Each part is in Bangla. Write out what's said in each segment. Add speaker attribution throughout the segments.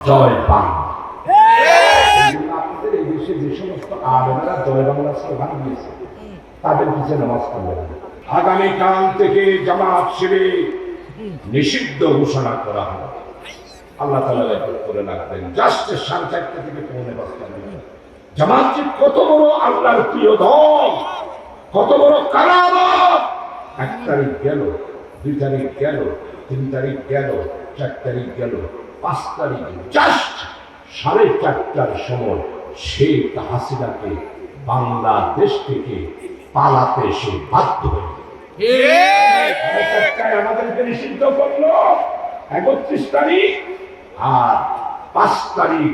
Speaker 1: জয় বাংলা। আপনাদের এই দেশে যে সমস্ত আলেমেরা জয় বাংলা স্লোগান দিয়েছে তাদের পিছনে নামাজ পড়বেন না। আগামীকাল থেকে জামাত শিবির নিষিদ্ধ ঘোষণা করা হলো আল্লাহ তালা করে রাখবেন। জাস্টের সাড়ে চারটে থেকে পৌনে পাঁচটা। জামাত কত বড় আল্লাহর প্রিয় দল কত বড় কারামত এক তারিখ গেল দুই তারিখ গেল তিন তারিখ গেল চার তারিখ গেল। পাঁচ তারিখ জাস্ট সাড়ে চারটার সময় শেখ হাসিনাকে বাংলাদেশ থেকে পালাতে সে বাধ্য আমাদেরকে নিষিদ্ধ করল একত্রিশ তারিখ, আর পাঁচ তারিখ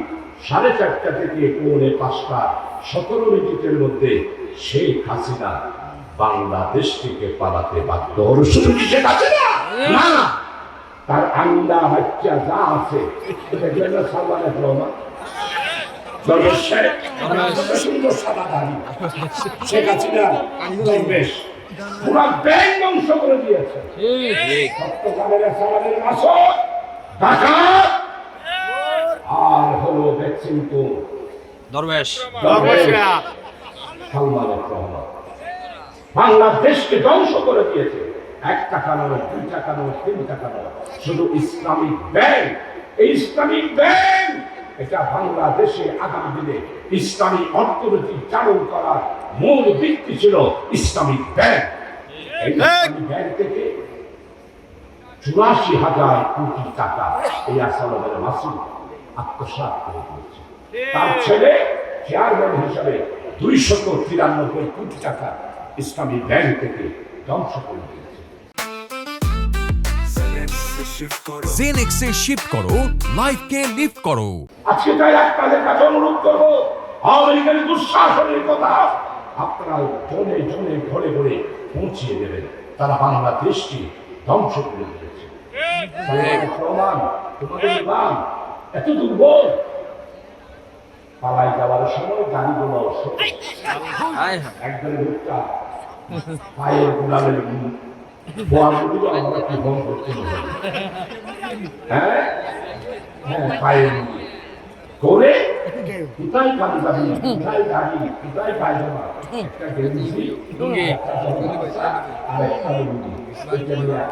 Speaker 1: সাড়ে চারটা থেকে পৌনে পাঁচটা সতেরো মিনিটের মধ্যে শেখ হাসিনা বাংলাদেশ থেকে পালাতে বাধ্য হাসিনা? না। তার আন্ডা বাচ্চা যা আছে দেখলেন না? সালমান এফ রহমান সুন্দর সাদা দাড়ি। শেখ হাসিনা দরবেশ পুরা ব্যাংক ধ্বংস করে দিয়েছে। আর হলো ভ্যাকসিন তো
Speaker 2: দরবেশ।
Speaker 1: বাংলাদেশকে ধ্বংস করে দিয়েছে। এক টাকা নয় দুই টাকা নয় তিন টাকা নয় শুধু ইসলামিক ব্যাংক এই ইসলামিক ব্যাংক এটা বাংলাদেশে আগামী দিনে ইসলামী অর্থনীতি চালু করার মূল ভিত্তি ছিল ইসলামিক ব্যাংক। ব্যাংক থেকে চুরাশি হাজার কোটি টাকা এই আসামের মাসুদ আত্মসাৎ করে দিয়েছে। তার ছেলে চেয়ারম্যান হিসাবে দুইশত তিরানব্বই কোটি টাকা ইসলামী ব্যাংক থেকে ধ্বংস করে দিয়েছে।
Speaker 3: জেনেক্সে শিফট করো লাইফকে লিফট করো।
Speaker 1: আজকে তাই আপনাদের কাছে অনুরোধ করব আমেরিকার দুঃশাসনের কথা আপনারা জনে জনে ঘরে ঘরে পৌঁছিয়ে দেবেন। তারা বাংলাদেশকে ধ্বংস করে দিয়েছে। তোমাদের এত দুর্বল পালাই যাওয়ার সময় গাড়িগুলো
Speaker 2: হায় হায়
Speaker 1: একদম লোকটা পায়ের গোলামের বোয়াগুলো আমরা কি করতে হবে হ্যাঁ হ্যাঁ পায়ের করে কোথায় গাড়ি যাবি কোথায় গাড়ি কোথায় পায়জামা একটা গেঞ্জি আর একটা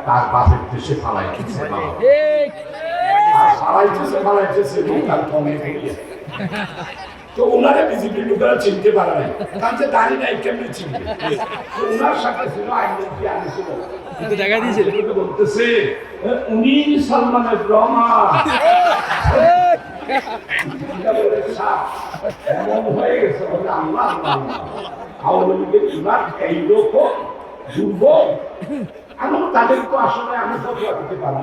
Speaker 1: তার বাপের দেশে ফালাইতেছে বাবা। আর ফালাইতেছে ফালাইতেছে লোকাল কমে তো ওনারা বিজেপি লোকেরা চিনতে পারে নাই কারণ যে দাঁড়িয়ে নাই কেমনি চিনবে? ওনার সাথে ছিল আইনমন্ত্রী
Speaker 2: দেখা দিয়েছিল।
Speaker 1: বলতেছে উনি সালমানের রহমান এটা বলে, এমন হয়ে গেছে আল্লাহ আল্লাহ, আল্লাহ। আওয়ামী লীগের ইমাম এইরকম দুর্বল। এখন তাদের তো আসলে আমি ফটোয়া দিতে পারব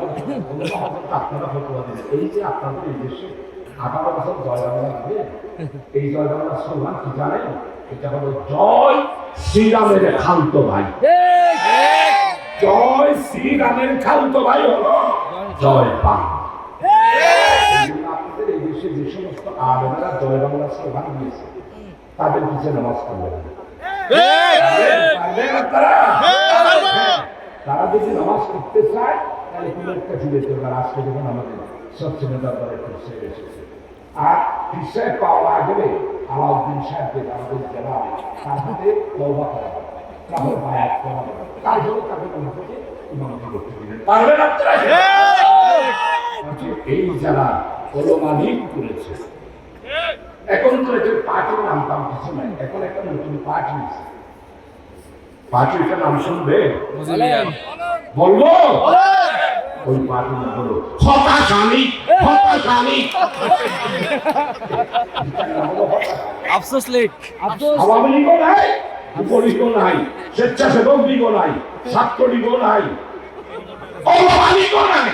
Speaker 1: আপনারা ফটোয়া দিলেন এই যে আপনাদের এই দেশে আঠারো বছর জয় বাংলা হবে এই জয় বাংলা স্লোগান কি জানেন এটা হলো জয় শ্রীরামের খান্ত ভাই জয় শ্রীরামের খান্ত ভাই হলো জয় বাংলা আপনাদের এই দেশে যে সমস্ত জয় বাংলা স্লোগান তাদের পিছনে নামাজ পড়বেন না। পারবেন আপনারা? হ্যাঁ। তারা যদি নামাজ পড়তে চায় একটা জুড়ে চলবে আজকে যখন এসেছে আর পাওয়া গেলে আলাউদ্দিন সাহেবকে তার হাতে তৌবা করা হবে। তারপর বায়াত করা হবে। তাকে থেকে ইমামতি করতে দিলেন পারবেন আপনারা এই যারা কলমালিক করেছে এখন তো এদের পার্টির নাম কিছু নাই। এখন একটা নতুন পার্টি আছে। পার্টির নাম শুনবে? বলব? ওই পাগল হলো। হতাশ হলো হতাশ আমি
Speaker 2: আফসোস লেক
Speaker 1: আওয়ামী লীগও নাই যুবলীগও নাই স্বেচ্ছাসেবক লীগও নাই ছাত্র লীগও নাই অবামা লীগও নাই।